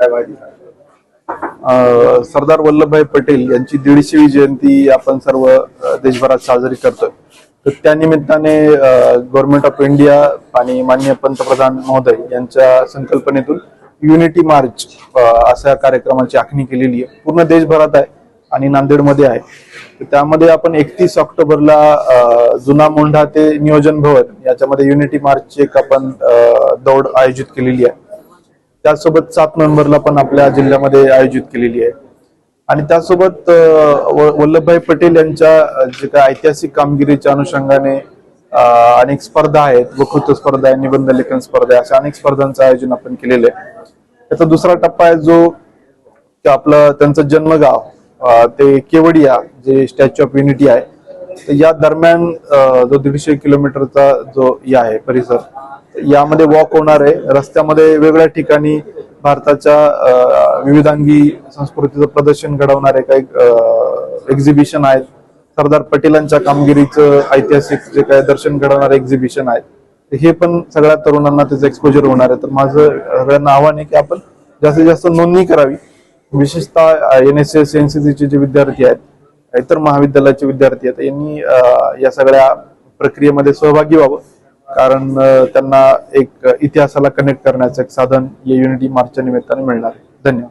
काय माहिती? सरदार वल्लभभाई पटेल यांची दीडशेवी जयंती आपण सर्व देशभरात साजरी करतोय. तर त्या निमित्ताने गव्हर्नमेंट ऑफ इंडिया आणि माननीय पंतप्रधान महोदय यांच्या संकल्पनेतून युनिटी मार्च अशा कार्यक्रमाची आखणी केलेली आहे. पूर्ण देशभरात आहे आणि नांदेडमध्ये आहे. तर त्यामध्ये आपण एकतीस ऑक्टोबरला जुना मोंढा ते नियोजन भवन याच्यामध्ये युनिटी मार्चची एक आपण दौड आयोजित केलेली आहे. त्यासोबत सात नोव्हेंबरला पण आपल्या जिल्ह्यामध्ये आयोजित केलेली आहे. आणि त्यासोबत वल्लभभाई पटेल यांच्या जे काय ऐतिहासिक कामगिरीच्या अनुषंगाने अनेक स्पर्धा आहेत. वक्तृत्व स्पर्धा आहे निबंध लेखन स्पर्धा आहे अशा अनेक स्पर्धांचं आयोजन आपण केलेलं आहे. त्याचा दुसरा टप्पा आहे जो आपलं त्यांचं जन्मगाव ते केवडिया जे स्टॅच्यू ऑफ युनिटी आहे या दरम्यान जो दीडशे किलोमीटरचा जो या आहे परिसर यामध्ये वॉक होणार आहे. रस्त्यामध्ये वेगवेगळ्या ठिकाणी भारताच्या विविधांगी संस्कृतीचं प्रदर्शन घडवणारे काही एक्झिबिशन आहेत. सरदार पटेलांच्या कामगिरीचं ऐतिहासिक जे काय दर्शन घडवणारे एक्झिबिशन आहेत. हे पण सगळ्या तरुणांना त्याचं एक्सपोजर होणार आहे. तर माझं सगळ्यांना आव्हान आहे की आपण जास्तीत जास्त नोंदणी करावी. विशेषतः N S S N C सीचे जे विद्यार्थी आहेत इतर महाविद्यालयाचे विद्यार्थी आहेत यांनी या सगळ्या प्रक्रियेमध्ये सहभागी व्हावं. कारण त्यांना एक इतिहासाला कनेक्ट करण्याचं एक साधन या युनिटी मार्चच्या निमित्ताने मिळणार आहे. धन्यवाद.